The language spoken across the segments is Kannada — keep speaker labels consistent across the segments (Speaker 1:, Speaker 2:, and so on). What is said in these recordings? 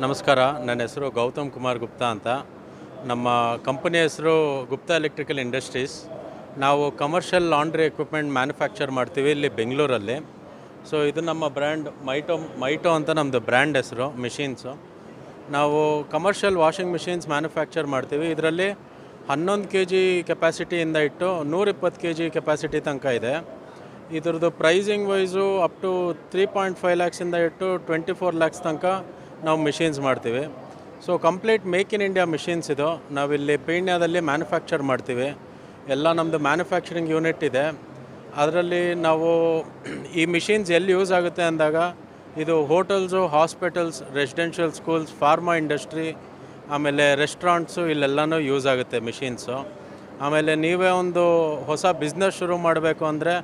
Speaker 1: ನಮಸ್ಕಾರ. ನನ್ನ ಹೆಸರು ಗೌತಮ್ ಕುಮಾರ್ ಗುಪ್ತಾ ಅಂತ. ನಮ್ಮ ಕಂಪನಿ ಹೆಸರು ಗುಪ್ತಾ ಎಲೆಕ್ಟ್ರಿಕಲ್ ಇಂಡಸ್ಟ್ರೀಸ್. ನಾವು ಕಮರ್ಷಿಯಲ್ ಲಾಂಡ್ರಿ ಎಕ್ವಿಪ್ಮೆಂಟ್ ಮ್ಯಾನುಫ್ಯಾಕ್ಚರ್ ಮಾಡ್ತೀವಿ ಇಲ್ಲಿ ಬೆಂಗಳೂರಲ್ಲಿ. ಸೊ, ಇದು ನಮ್ಮ ಬ್ರ್ಯಾಂಡ್ ಮೈಟೋ ಮೈಟೋ ಅಂತ ನಮ್ಮದು ಬ್ರ್ಯಾಂಡ್ ಹೆಸರು, ಮಿಷಿನ್ಸು. ನಾವು ಕಮರ್ಷಿಯಲ್ ವಾಷಿಂಗ್ ಮಿಷಿನ್ಸ್ ಮ್ಯಾನುಫ್ಯಾಕ್ಚರ್ ಮಾಡ್ತೀವಿ. ಇದರಲ್ಲಿ ಹನ್ನೊಂದು ಕೆ ಜಿ ಕೆಪಾಸಿಟಿಯಿಂದ ಇಟ್ಟು ನೂರಿಪ್ಪತ್ತು ಕೆ ಜಿ ಕೆಪಾಸಿಟಿ ತನಕ ಇದೆ. ಇದ್ರದ್ದು pricing wise up to three point five ಲ್ಯಾಕ್ಸಿಂದ ಇಟ್ಟು ಟ್ವೆಂಟಿ ಫೋರ್ ಲ್ಯಾಕ್ಸ್ ತನಕ ನಾವು ಮಿಷಿನ್ಸ್ ಮಾಡ್ತೀವಿ. So complete make in India machines ಇದು. ನಾವಿಲ್ಲಿ ಪೀಣ್ಯದಲ್ಲಿ ಮ್ಯಾನುಫ್ಯಾಕ್ಚರ್ ಮಾಡ್ತೀವಿ. ಎಲ್ಲ ನಮ್ಮದು ಮ್ಯಾನುಫ್ಯಾಕ್ಚರಿಂಗ್ ಯೂನಿಟ್ ಇದೆ. ಅದರಲ್ಲಿ ನಾವು ಈ ಮಿಷಿನ್ಸ್ ಎಲ್ಲಿ ಯೂಸ್ ಆಗುತ್ತೆ ಅಂದಾಗ, ಇದು hotels hospitals residential schools pharma industry ಆಮೇಲೆ ರೆಸ್ಟೋರೆಂಟ್ಸು ಇಲ್ಲೆಲ್ಲನೂ ಯೂಸ್ ಆಗುತ್ತೆ ಮಿಷಿನ್ಸು ಆಮೇಲೆ ನೀವೇ ಒಂದು ಹೊಸ ಬಿಸ್ನೆಸ್ ಶುರು ಮಾಡಬೇಕು ಅಂದರೆ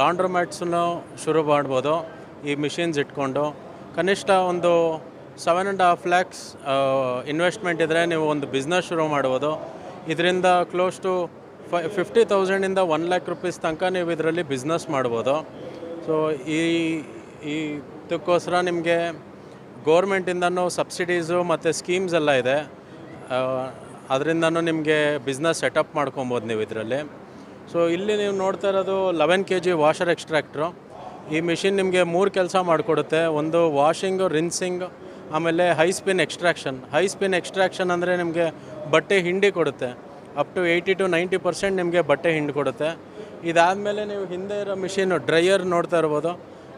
Speaker 1: ಲಾಂಡ್ರೊಮ್ಯಾಟ್ಸನ್ನು ಶುರು ಮಾಡ್ಬೋದು ಈ ಮಿಷಿನ್ಸ್ ಇಟ್ಕೊಂಡು. ಕನಿಷ್ಠ ಒಂದು seven and half lakhs investment ಇದ್ದರೆ ನೀವು ಒಂದು ಬಿಸ್ನೆಸ್ ಶುರು ಮಾಡ್ಬೋದು. ಇದರಿಂದ ಕ್ಲೋಸ್ ಟು ಫೈ ಫಿಫ್ಟಿ ತೌಸಂಡಿಂದ ಒನ್ ಲ್ಯಾಕ್ ರುಪೀಸ್ ತನಕ ನೀವು ಇದರಲ್ಲಿ ಬಿಸ್ನೆಸ್ ಮಾಡ್ಬೋದು. ಸೊ ಈ ಈ ಇದಕ್ಕೋಸ್ಕರ ನಿಮಗೆ ಗೋರ್ಮೆಂಟಿಂದನೂ ಸಬ್ಸಿಡೀಸು ಮತ್ತು ಸ್ಕೀಮ್ಸ್ ಎಲ್ಲ ಇದೆ. ಅದರಿಂದನೂ ನಿಮಗೆ ಬಿಸ್ನೆಸ್ ಸೆಟಪ್ ಮಾಡ್ಕೊಬೋದು ನೀವು ಇದರಲ್ಲಿ. ಸೊ ಇಲ್ಲಿ ನೀವು ನೋಡ್ತಾ ಇರೋದು eleven K G washer extractor ಈ ಮಿಷಿನ್ ನಿಮಗೆ ಮೂರು ಕೆಲಸ ಮಾಡಿಕೊಡುತ್ತೆ. ಒಂದು ವಾಷಿಂಗು ರಿನ್ಸಿಂಗ್ ಆಮೇಲೆ high spin extraction. High spin extraction ಅಂದರೆ ನಿಮಗೆ ಬಟ್ಟೆ ಹಿಂಡಿ ಕೊಡುತ್ತೆ. Up to eighty to ninety percent ನಿಮಗೆ ಬಟ್ಟೆ ಹಿಂಡಿ ಕೊಡುತ್ತೆ. ಇದಾದಮೇಲೆ ನೀವು ಹಿಂದೆ ಇರೋ ಮಿಷಿನು ಡ್ರೈಯರ್ ನೋಡ್ತಾ ಇರ್ಬೋದು.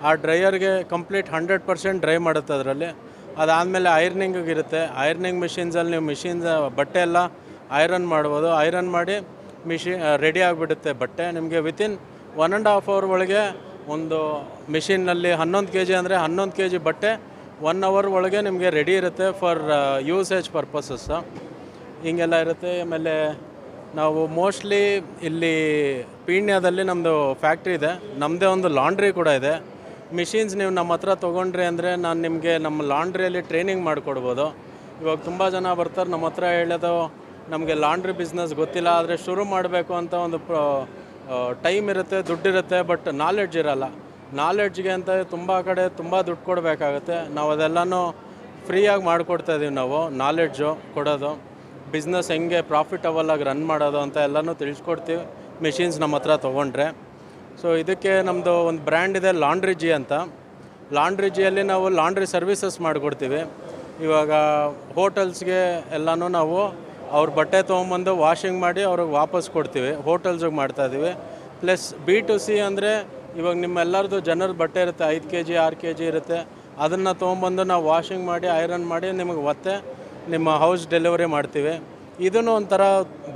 Speaker 1: ಆ ಡ್ರೈಯರ್ಗೆ ಕಂಪ್ಲೀಟ್ ಹಂಡ್ರೆಡ್ ಪರ್ಸೆಂಟ್ ಡ್ರೈ ಮಾಡುತ್ತೆ ಅದರಲ್ಲಿ. ಅದಾದಮೇಲೆ ಐರ್ನಿಂಗಿಗೆ ಇರುತ್ತೆ. ಐರ್ನಿಂಗ್ ಮಿಷಿನ್ಸಲ್ಲಿ ನೀವು ಮಿಷಿನ್ಸ್ ಬಟ್ಟೆ ಎಲ್ಲ ಐರನ್ ಮಾಡ್ಬೋದು. ಐರನ್ ಮಾಡಿ ಮಿಷಿ ರೆಡಿ ಆಗಿಬಿಡುತ್ತೆ ಬಟ್ಟೆ. ನಿಮಗೆ within one and half hour ಒಳಗೆ ಒಂದು ಮಿಷಿನ್ನಲ್ಲಿ ಹನ್ನೊಂದು ಕೆ ಜಿ ಅಂದರೆ ಹನ್ನೊಂದು ಕೆ ಜಿ ಬಟ್ಟೆ ಒನ್ ಅವರ್ ಒಳಗೆ ನಿಮಗೆ ರೆಡಿ ಇರುತ್ತೆ ಫಾರ್ ಯೂಸೇಜ್ ಪರ್ಪಸಸ್ಸು ಹಿಂಗೆಲ್ಲ ಇರುತ್ತೆ, ಆಮೇಲೆ ನಾವು ಮೋಸ್ಟ್ಲಿ ಇಲ್ಲಿ ಪೀಣ್ಯದಲ್ಲಿ ನಮ್ಮದು ಫ್ಯಾಕ್ಟ್ರಿ ಇದೆ. ನಮ್ಮದೇ ಒಂದು ಲಾಂಡ್ರಿ ಕೂಡ ಇದೆ. ಮಿಷಿನ್ಸ್ ನೀವು ನಮ್ಮ ಹತ್ರ ತೊಗೊಂಡ್ರಿ ಅಂದರೆ ನಾನು ನಿಮಗೆ ನಮ್ಮ ಲಾಂಡ್ರಿಯಲ್ಲಿ ಟ್ರೈನಿಂಗ್ ಮಾಡಿಕೊಡ್ಬೋದು. ಇವಾಗ ತುಂಬ ಜನ ಬರ್ತಾರೆ, ನಮ್ಮ ಹತ್ರ ಹೇಳೋದು, ನಮಗೆ ಲಾಂಡ್ರಿ ಬಿಸ್ನೆಸ್ ಗೊತ್ತಿಲ್ಲ, ಆದರೆ ಶುರು ಮಾಡಬೇಕು ಅಂತ ಒಂದು ಟೈಮ್ ಇರುತ್ತೆ, ದುಡ್ಡಿರುತ್ತೆ ಬಟ್ ನಾಲೆಡ್ಜ್ ಇರಲ್ಲ. ನಾಲೆಡ್ಜ್ಗೆ ಅಂತ ತುಂಬ ಕಡೆ ತುಂಬ ದುಡ್ಡು ಕೊಡಬೇಕಾಗುತ್ತೆ. ನಾವು ಅದೆಲ್ಲನೂ ಫ್ರೀಯಾಗಿ ಮಾಡಿಕೊಡ್ತಾ ಇದ್ದೀವಿ ನಾವು ನಾಲೆಡ್ಜು ಕೊಡೋದು. ಬಿಸ್ನೆಸ್ ಹೆಂಗೆ ಪ್ರಾಫಿಟಬಲ್ ಆಗಿ ರನ್ ಮಾಡೋದು ಅಂತ ಎಲ್ಲನೂ ತಿಳಿಸ್ಕೊಡ್ತೀವಿ. ಮೆಷಿನ್ಸ್ ನಮ್ಮ ಹತ್ರ ತೊಗೊಂಡ್ರೆ. ಸೊ ಇದಕ್ಕೆ ನಮ್ಮದು ಒಂದು ಬ್ರ್ಯಾಂಡ್ ಇದೆ ಲಾಂಡ್ರಿ ಜಿ ಅಂತ. ಲಾಂಡ್ರಿ ಜಿಯಲ್ಲಿ ನಾವು ಲಾಂಡ್ರಿ ಸರ್ವಿಸಸ್ ಮಾಡಿಕೊಡ್ತೀವಿ. ಇವಾಗ ಹೋಟೆಲ್ಸ್ಗೆ ಎಲ್ಲನೂ ನಾವು ಅವ್ರ ಬಟ್ಟೆ ತೊಗೊಂಬಂದು ವಾಷಿಂಗ್ ಮಾಡಿ ಅವ್ರಿಗೆ ವಾಪಸ್ ಕೊಡ್ತೀವಿ. ಹೋಟೆಲ್ಸಿಗೆ ಮಾಡ್ತಾಯಿದ್ದೀವಿ ಪ್ಲಸ್ ಬಿ ಟು ಸಿ ಅಂದರೆ ಇವಾಗ ನಿಮ್ಮೆಲ್ಲರದು ಜನರ ಬಟ್ಟೆ ಇರುತ್ತೆ, ಐದು ಕೆ ಜಿ ಆರು ಕೆ ಜಿ ಇರುತ್ತೆ. ಅದನ್ನು ತೊಗೊಂಬಂದು ನಾವು ವಾಷಿಂಗ್ ಮಾಡಿ ಐರನ್ ಮಾಡಿ ನಿಮಗೆ ಒತ್ತೆ, ನಿಮ್ಮ ಹೌಸ್ ಡೆಲಿವರಿ ಮಾಡ್ತೀವಿ. ಇದನ್ನು ಒಂಥರ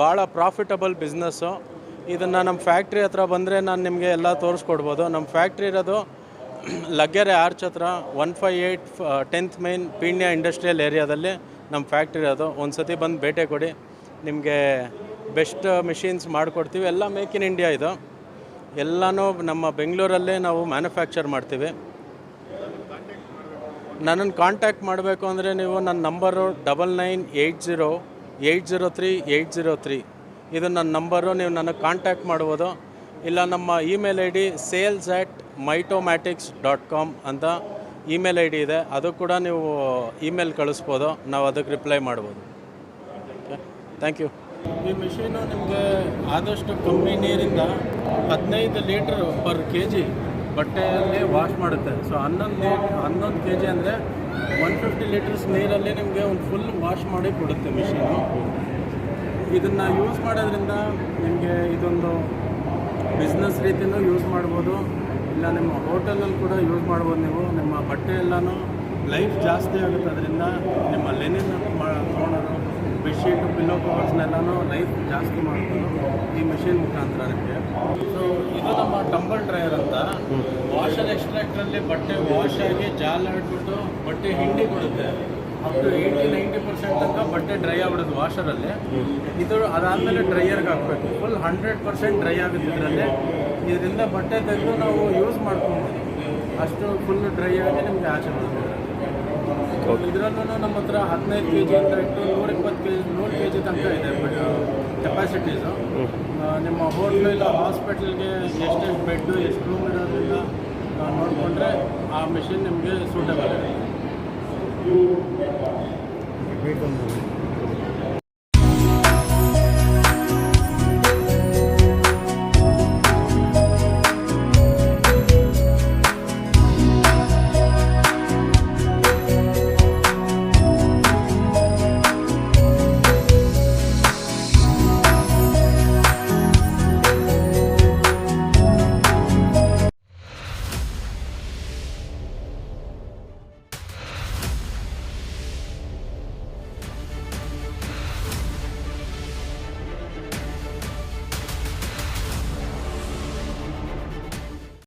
Speaker 1: ಭಾಳ ಪ್ರಾಫಿಟಬಲ್ ಬಿಸ್ನೆಸ್ಸು ಇದನ್ನು ನಮ್ಮ ಫ್ಯಾಕ್ಟ್ರಿ ಹತ್ರ ಬಂದರೆ ನಾನು ನಿಮಗೆ ಎಲ್ಲ ತೋರಿಸ್ಕೊಡ್ಬೋದು. ನಮ್ಮ ಫ್ಯಾಕ್ಟ್ರಿ ಇರೋದು ಲಗ್ಗೆರೆ ಆರ್ಚ್ ಹತ್ರ one five eight tenth main Peenya industrial ಏರಿಯಾದಲ್ಲಿ ನಮ್ಮ ಫ್ಯಾಕ್ಟ್ರಿ ಇರೋದು. ಒಂದು ಸತಿ ಬಂದು ಭೇಟೆ ಕೊಡಿ. ನಿಮಗೆ ಬೆಸ್ಟ್ ಮಿಷಿನ್ಸ್ ಮಾಡಿಕೊಡ್ತೀವಿ. ಎಲ್ಲ ಮೇಕ್ ಇನ್ ಇಂಡಿಯಾ ಇದು. ಎಲ್ಲನೂ ನಮ್ಮ ಬೆಂಗಳೂರಲ್ಲೇ ನಾವು ಮ್ಯಾನುಫ್ಯಾಕ್ಚರ್ ಮಾಡ್ತೀವಿ. ನನ್ನನ್ನು ಕಾಂಟ್ಯಾಕ್ಟ್ ಮಾಡಬೇಕು ಅಂದರೆ ನೀವು ನನ್ನ number double nine eight zero eight zero three eight zero three ಇದು ನನ್ನ ನಂಬರು ನೀವು ನನಗೆ ಕಾಂಟ್ಯಾಕ್ಟ್ ಮಾಡ್ಬೋದು. ಇಲ್ಲ ನಮ್ಮ email I D sales at mytomatics dot com ಅಂತ ಇಮೇಲ್ ಐ ಡಿ ಇದೆ. ಅದು ಕೂಡ ನೀವು ಇಮೇಲ್ ಕಳಿಸ್ಬೋದು. ನಾವು ಅದಕ್ಕೆ ರಿಪ್ಲೈ ಮಾಡ್ಬೋದು. ಓಕೆ ಥ್ಯಾಂಕ್ ಯು ಈ ಮಿಷಿನು ನಿಮಗೆ ಆದಷ್ಟು ಕಮ್ಮಿ ನೀರಿಂದ ಹದಿನೈದು ಲೀಟ್ರ್ ಪರ್ ಕೆ ಜಿ ಬಟ್ಟೆಯಲ್ಲಿ ವಾಶ್ ಮಾಡುತ್ತೆ. ಸೊ ಹನ್ನೊಂದು ಲೀಟ್ ಹನ್ನೊಂದು ಕೆ ಜಿ ಅಂದರೆ ಒನ್ ಫಿಫ್ಟಿ ಲೀಟರ್ಸ್ ನೀರಲ್ಲಿ ನಿಮಗೆ ಒಂದು ಫುಲ್ ವಾಶ್ ಮಾಡಿ ಕೊಡುತ್ತೆ ಮಿಷಿನು ಇದನ್ನು ಯೂಸ್ ಮಾಡೋದ್ರಿಂದ ನಿಮಗೆ ಇದೊಂದು ಬಿಸ್ನೆಸ್ ರೀತಿಯೂ ಯೂಸ್ ಮಾಡ್ಬೋದು. ಇಲ್ಲ, ನಿಮ್ಮ ಹೋಟೆಲಲ್ಲಿ ಕೂಡ ಯೂಸ್ ಮಾಡ್ಬೋದು ನೀವು. ನಿಮ್ಮ ಬಟ್ಟೆ ಎಲ್ಲನೂ ಲೈಫ್ ಜಾಸ್ತಿ ಆಗುತ್ತೆ. ಅದರಿಂದ ನಿಮ್ಮ ಲೆನಿನ್ ಬೆಡ್ಶೀಟು ಪಿಲ್ಲೋ ಕವರ್ಸ್ನೆಲ್ಲನೂ ಲೈಫ್ ಜಾಸ್ತಿ ಮಾಡ್ಬೋದು ಈ ಮಿಷಿನ್ ಮುಖಾಂತರ ಸೊ ಇದು ನಮ್ಮ ಟಂಬಲ್ ಡ್ರೈಯರ್ ಅಂತ. ವಾಷರ್ ಎಕ್ಸ್ಟ್ರಾಕ್ಟ್ರಲ್ಲಿ ಬಟ್ಟೆ ವಾಶ್ ಆಗಿ ಜಾಲ್ ಆಡ್ಬಿಟ್ಟು ಬಟ್ಟೆ ಹಿಂಡಿ ಕೊಡುತ್ತೆ. Up to eighty ninety percent ತನಕ ಬಟ್ಟೆ ಡ್ರೈ ಆಗ್ಬಿಡುತ್ತೆ ವಾಷರಲ್ಲಿ ಇದು ಅದಾದಮೇಲೆ ಡ್ರೈಯರ್ಗೆ ಹಾಕ್ಬೇಕು. ಫುಲ್ ಹಂಡ್ರೆಡ್ ಪರ್ಸೆಂಟ್ ಡ್ರೈ ಆಗುತ್ತೆ ಇದರಲ್ಲಿ. ಇದರಿಂದ ಬಟ್ಟೆ ತೆಗೆದು ನಾವು ಯೂಸ್ ಮಾಡ್ಕೊಬೋದು. ಅಷ್ಟು ಫುಲ್ ಡ್ರೈ ಆಗಿ ನಿಮಗೆ ಆಚೆ ಬರುತ್ತೆ. ಇದರಲ್ಲೂ ನಮ್ಮ ಹತ್ರ ಹದಿನೈದು ಕೆ ಜಿ ಅಂತ ಇಟ್ಟು ನೂರ ಇಪ್ಪತ್ತು ಕೆ ಜಿ ನೂರು ಕೆ ಜಿ ತನಕ ಇದೆ ಬಟ್ ಕೆಪಾಸಿಟೀಸು ನಿಮ್ಮ ಹೋಟ್ಲು ಇಲ್ಲ ಹಾಸ್ಪಿಟಲ್ಗೆ ಎಷ್ಟು ಬೆಡ್ಡು ಎಷ್ಟು ರೂಮ್ ಇರೋದ್ರಿಂದ ನೋಡಿಕೊಂಡ್ರೆ ಆ ಮೆಷಿನ್ ನಿಮಗೆ ಸೂಟಬಲ್ ಇದೆ